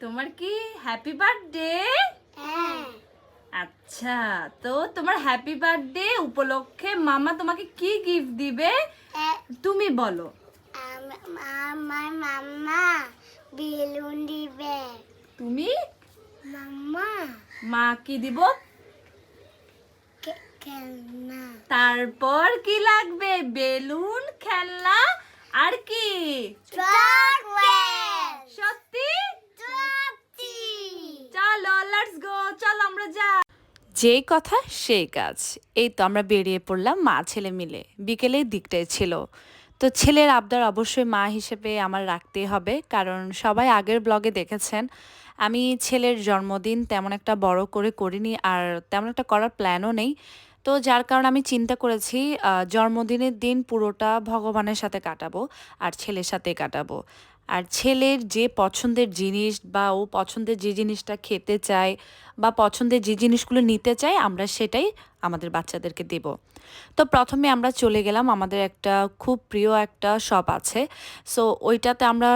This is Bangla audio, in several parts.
তোমার কি হ্যাপি বার্থডে হ্যাঁ। আচ্ছা তো তোমার হ্যাপি বার্থডে উপলক্ষে মামা তোমাকে কি গিফট দিবে? তুমি বলো। আমার মাম্মা বেলুন দিবে। তুমি? মাম্মা মা কি দিব? খেলনা। তারপর কি লাগবে? বেলুন খেলনা আর কি? চকলেট সত্যি সত্যি চলো লেটস গো চলো আমরা যাই যেই কথা সেই কাজ। এই তো আমরা বেরিয়ে পড়লাম মা ছেলে মিলে। বিকেলের দিকটাই ছিল। তো ছেলের আবদার অবশ্যই মা হিসেবে আমার রাখতেই হবে, কারণ সবাই আগের ব্লগে দেখেছেন, আমি ছেলের জন্মদিন তেমন একটা বড় করে করিনি আর তেমন একটা করার প্ল্যানও নেই। তো যার কারণে আমি চিন্তা করেছি জন্মদিনের দিন পুরোটা ভগবানের সাথে কাটাবো আর ছেলের সাথে কাটাবো। আর ছেলের যে পছন্দের জিনিস বা ও পছন্দের যে জিনিসটা খেতে চায় বা পছন্দের যে জিনিসগুলো নিতে চায়, আমরা সেটাই আমাদের বাচ্চাদেরকে দেব। তো প্রথমে আমরা চলে গেলাম, আমাদের একটা খুব প্রিয় একটা শপ আছে। সো ওইটাতে আমরা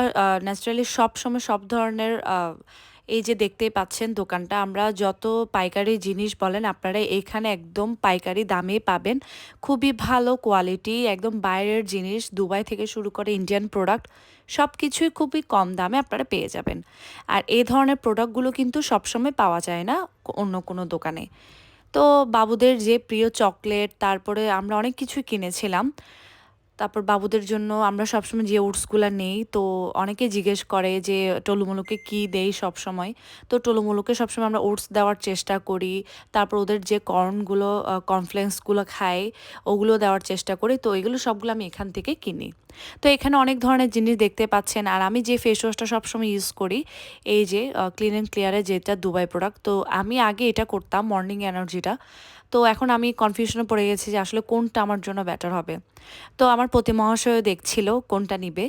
ন্যাচারালি সব সময় সব ধরনের এই যে দেখতেই পাচ্ছেন দোকানটা, আমরা যত পাইকারি জিনিস বলেন আপনারা এখানে একদম পাইকারি দামে পাবেন। খুবই ভালো কোয়ালিটি একদম বাইরের জিনিস, দুবাই থেকে শুরু করে ইন্ডিয়ান প্রোডাক্ট সব কিছুই খুবই কম দামে আপনারা পেয়ে যাবেন। আর এই ধরনের প্রোডাক্টগুলো কিন্তু সবসময় পাওয়া যায় না অন্য কোনো দোকানে। তো বাবুদের যে প্রিয় চকলেট, তারপরে আমরা অনেক কিছুই কিনেছিলাম। তারপর বাবুদের জন্য আমরা সবসময় যে ওটসগুলো নেই, তো অনেকে জিজ্ঞেস করে যে টলুমুলুকে কি দেই সবসময়? তো টলুমুলুকে সবসময় আমরা ওটস দেওয়ার চেষ্টা করি, তারপর ওদের যে কর্নগুলো কর্নফ্লেক্সগুলো খায় ওগুলো দেওয়ার চেষ্টা করি, তো এগুলো সবগুলো আমি এখান থেকে কিনি। তো এখানে অনেক ধরনের জিনিস দেখতে পাচ্ছেন, আর আমি যে ফেস ওয়াশটা সবসময় ইউজ করি, এই যে ক্লিন অ্যান্ড ক্লিয়ারে যেটা দুবাই প্রোডাক্ট তো আমি আগে এটা করতাম মর্নিং এনার্জিটা তো এখন আমি কনফিউশনে পড়ে গেছি যে আসলে কোনটা আমার জন্য বেটার হবে। তো আমার প্রতি মহাশয় দেখছিল কোনটা নিবে।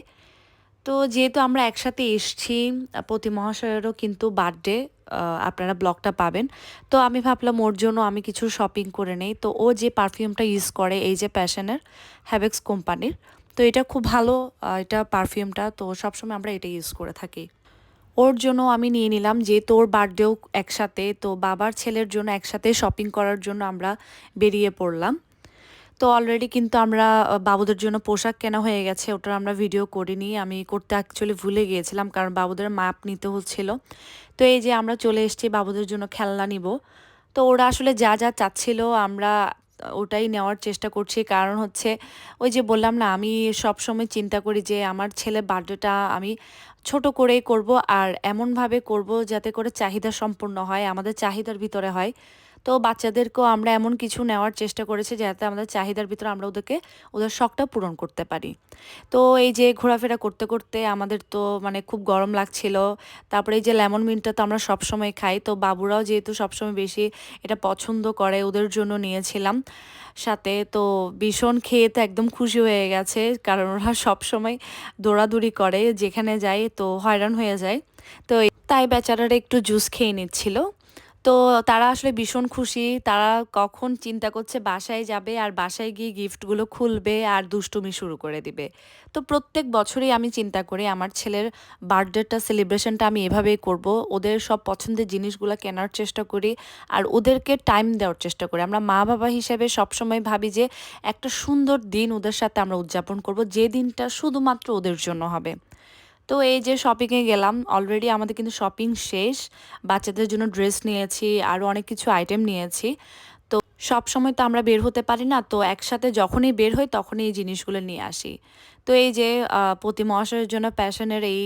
তো যেহেতু আমরা একসাথে এসছি প্রতি মহাশয়েরও কিন্তু বার্থডে আপনারা ব্লগটা পাবেন। তো আমি ভাবলাম ওর জন্য আমি কিছু শপিং করে নেই। তো ও যে পারফিউমটা ইউজ করে, এই যে প্যাশনের হ্যাভেক্স কোম্পানির, তো এটা খুব ভালো এটা পারফিউমটা তো সবসময় আমরা এটা ইউজ করে থাকি। ওর জন্য আমি নিয়ে নিলাম যে তোর বার্থডেও একসাথে, তো বাবার ছেলের জন্য একসাথে শপিং করার জন্য আমরা বেরিয়ে পড়লাম। তো অলরেডি কিন্তু আমরা বাবুদের জন্য পোশাক কেনা হয়ে গেছে, ওটার আমরা ভিডিও করিনি। আমি করতে অ্যাকচুয়ালি ভুলে গিয়েছিলাম, কারণ বাবুদের মাপ নিতে হচ্ছিল। তো এই যে আমরা চলে এসেছি, বাবুদের জন্য খেলনা নিব। তো ওরা আসলে যা যা চাচ্ছিল, আমরা ওটাই নেওয়ার চেষ্টা করছি। কারণ হচ্ছে ওই যে বললাম না, আমি সব সময় চিন্তা করি যে আমার ছেলে বার্থডেটা আমি ছোট করেই করব আর এমনভাবে করব যাতে করে চাহিদা সম্পূর্ণ হয়, আমাদের চাহিদার ভিতরে হয়। তো বাচ্চাদেরকেও আমরা এমন কিছু নেওয়ার চেষ্টা করেছি যাতে আমাদের চাহিদার ভিতরে আমরা ওদেরকে, ওদের শখটা পূরণ করতে পারি। তো এই যে ঘোরাফেরা করতে করতে আমাদের তো মানে খুব গরম লাগছিল। তারপরে এই যে লেমন মিন্টটা তো আমরা সবসময় খাই। তো বাবুরাও যেহেতু সবসময় বেশি এটা পছন্দ করে, ওদের জন্য নিয়েছিলাম। সাথে তো ভীষণ খেয়ে তো একদম খুশি হয়ে গেছে। কারণ ওরা সবসময় দৌড়াদৌড়ি করে, যেখানে যায় তো হয়রান হয়ে যায়। তো তাই বেচারারা একটু জুস খেয়ে নিচ্ছিল। তো তারা আসলে ভীষণ খুশি। তারা কখন চিন্তা করছে বাসায় যাবে আর বাসায় গিয়ে গিফটগুলো খুলবে আর দুষ্টুমি শুরু করে দিবে। তো প্রত্যেক বছরই আমি চিন্তা করি আমার ছেলের বার্থডেটা, সেলিব্রেশনটা আমি এভাবেই করব। ওদের সব পছন্দের জিনিসগুলো কেনার চেষ্টা করি আর ওদেরকে টাইম দেওয়ার চেষ্টা করি। আমরা মা বাবা হিসেবে সবসময় ভাবি যে একটা সুন্দর দিন ওদের সাথে আমরা উদযাপন করব। যে দিনটা শুধুমাত্র ওদের জন্য হবে। তো এই যে শপিংয়ে গেলাম অলরেডি আমাদের কিন্তু শপিং শেষ। বাচ্চাদের জন্য ড্রেস নিয়েছি আরও অনেক কিছু আইটেম নিয়েছি। তো সব সময় তো আমরা বের হতে পারি না, তো একসাথে যখনই বের হই তখনই এই জিনিসগুলো নিয়ে আসি। তো এই যে প্রতি মহাশয়ের জন্য প্যাশনের এই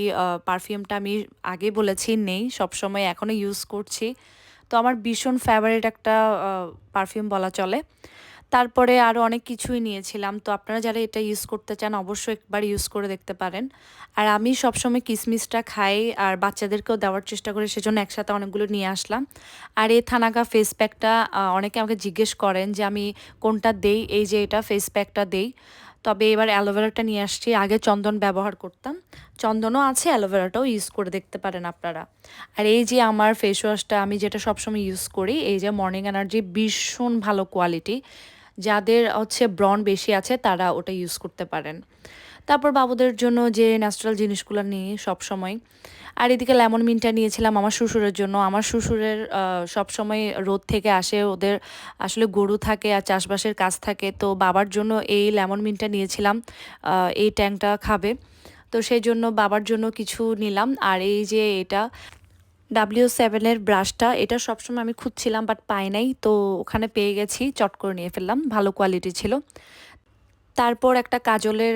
পারফিউমটা আমি আগে বলেছি, নেই, সব সময় এখনও ইউজ করছি। তো আমার ভীষণ ফেভারিট একটা পারফিউম বলা চলে। তারপরে আরও অনেক কিছুই নিয়েছিলাম। তো আপনারা যারা এটা ইউজ করতে চান, অবশ্যই একবার ইউজ করে দেখতে পারেন। আর আমি সবসময় কিসমিসটা খাই আর বাচ্চাদেরকেও দেওয়ার চেষ্টা করি, সেজন্য একসাথে অনেকগুলো নিয়ে আসলাম। আর এই থানাকা ফেস প্যাকটা অনেকে আমাকে জিজ্ঞেস করেন যে আমি কোনটা দেই? এই যে এটা ফেস প্যাকটা দেই। তবে এবার অ্যালোভেরাটা নিয়ে আসছি। আগে চন্দন ব্যবহার করতাম। চন্দনও আছে, অ্যালোভেরাটাও ইউজ করে দেখতে পারেন আপনারা। আর এই যে আমার ফেস ওয়াশটা আমি যেটা সবসময় ইউজ করি, এই যে মর্নিং এনার্জি ভীষণ ভালো কোয়ালিটি যাদের হচ্ছে ব্রন বেশি আছে, তারা ওটা ইউজ করতে পারেন। তারপর বাবুদের জন্য যে ন্যাচারাল জিনিসগুলো নিই সব সময় আর এদিকে লেমন মিনটা নিয়েছিলাম আমার শ্বশুরের জন্য। আমার শ্বশুরের সব সময় রোদ থেকে আসে, ওদের আসলে গরু থাকে আর চাষবাসের কাজ থাকে। তো বাবার জন্য এই লেমন মিনটা নিয়েছিলাম এই ট্যাংটা খাবে। তো সেই জন্য বাবার জন্য কিছু নিলাম। আর এই যে এটা ডাব্লিউ সেভেনের ব্রাশটা এটা সবসময় আমি খুঁজছিলাম বাট পাই নাই। তো ওখানে পেয়ে গেছি, চট করে নিয়ে ফেললাম, ভালো কোয়ালিটি ছিল। তারপর একটা কাজলের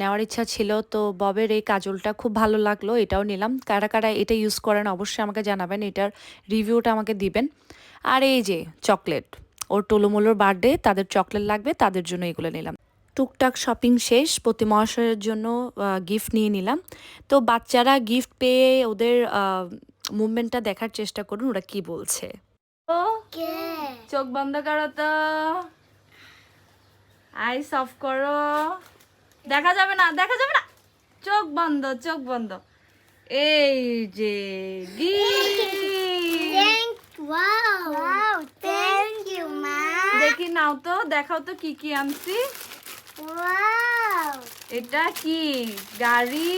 নেওয়ার ইচ্ছা ছিল, তো ববের এই কাজলটা খুব ভালো লাগল, এটাও নিলাম। কারা কারা এটা ইউজ করেন অবশ্যই আমাকে জানাবেন, এটার রিভিউটা আমাকে দিবেন। আর এই যে চকলেট ওর টুলুমুলোর বার্থডে তাদের চকলেট লাগবে, তাদের জন্য এগুলো নিলাম। টুকটাক শপিং শেষ, প্রতি মহাশয়ের জন্য গিফট নিয়ে নিলাম। তো বাচ্চারা গিফট পেয়ে ওদের মুভমেন্টটা দেখার চেষ্টা করুন ওরা কি বলছে। ও চোখ বন্ধ করো তো। আইস অফ করো। দেখা যাবে না দেখা যাবে না। চোখ বন্ধ চোখ বন্ধ। এই যে ইউ দেখি নাও তো দেখাও তো কি কি আনছি। ওয়াও এটা কি? গাড়ি?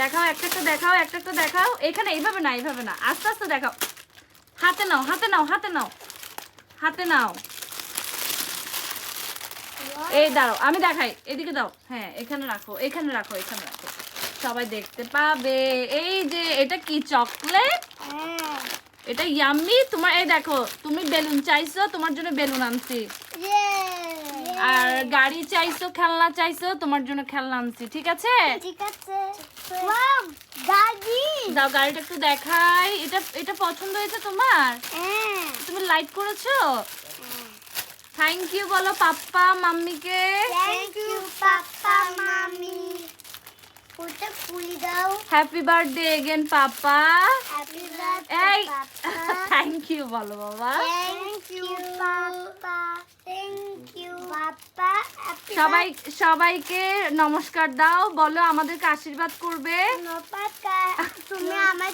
দেখাও একটা একটা দেখাও একটা একটা দেখাও। এখানে এইভাবে না এইভাবে না। আস্তে আস্তে দেখাও। হাতে নাও হাতে নাও হাতে নাও। হাতে নাও। এই দাঁড়াও আমি দেখাই। এদিকে দাও। হ্যাঁ এখানে রাখো এখানে রাখো এখানে রাখো। সবাই দেখতে পাবে। এই যে এটা কি চকলেট? হ্যাঁ। এটা ইয়াম্মি? তোমার এই দেখো তুমি বেলুন চাইছো তোমার জন্য বেলুন আনছি। ইয়ে। আর গাড়ি চাইছো খেলনা চাইছো তোমার জন্য খেলনা আনছি ঠিক আছে? ঠিক আছে। দাও গাড়িটা একটু দেখাই। এটা এটা পছন্দ হয়েছে তোমার? হ্যাঁ। তুমি লাইক করেছ? থ্যাংক ইউ বলো পাপ্পা মাম্মিকে। থ্যাংক ইউ ওটা দাও। Happy birthday again papa happy birthday এই থ্যাংক ইউ বলো বাবা। থ্যাংক ইউ থ্যাংক ইউ সবাই সবাইকে নমস্কার দাও বলো আমাদেরকে আশীর্বাদ করবে। তুমি আমার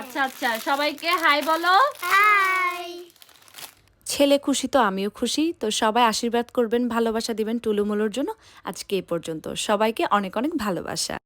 আচ্ছা আচ্ছা সবাইকে হাই বলো। হাই। ছেলে খুশি তো আমিও খুশি তো সবাই আশীর্বাদ করবেন ভালোবাসা দিবেন টুলুমুলোর জন্য। আজকে এই পর্যন্ত সবাইকে অনেক অনেক ভালোবাসা।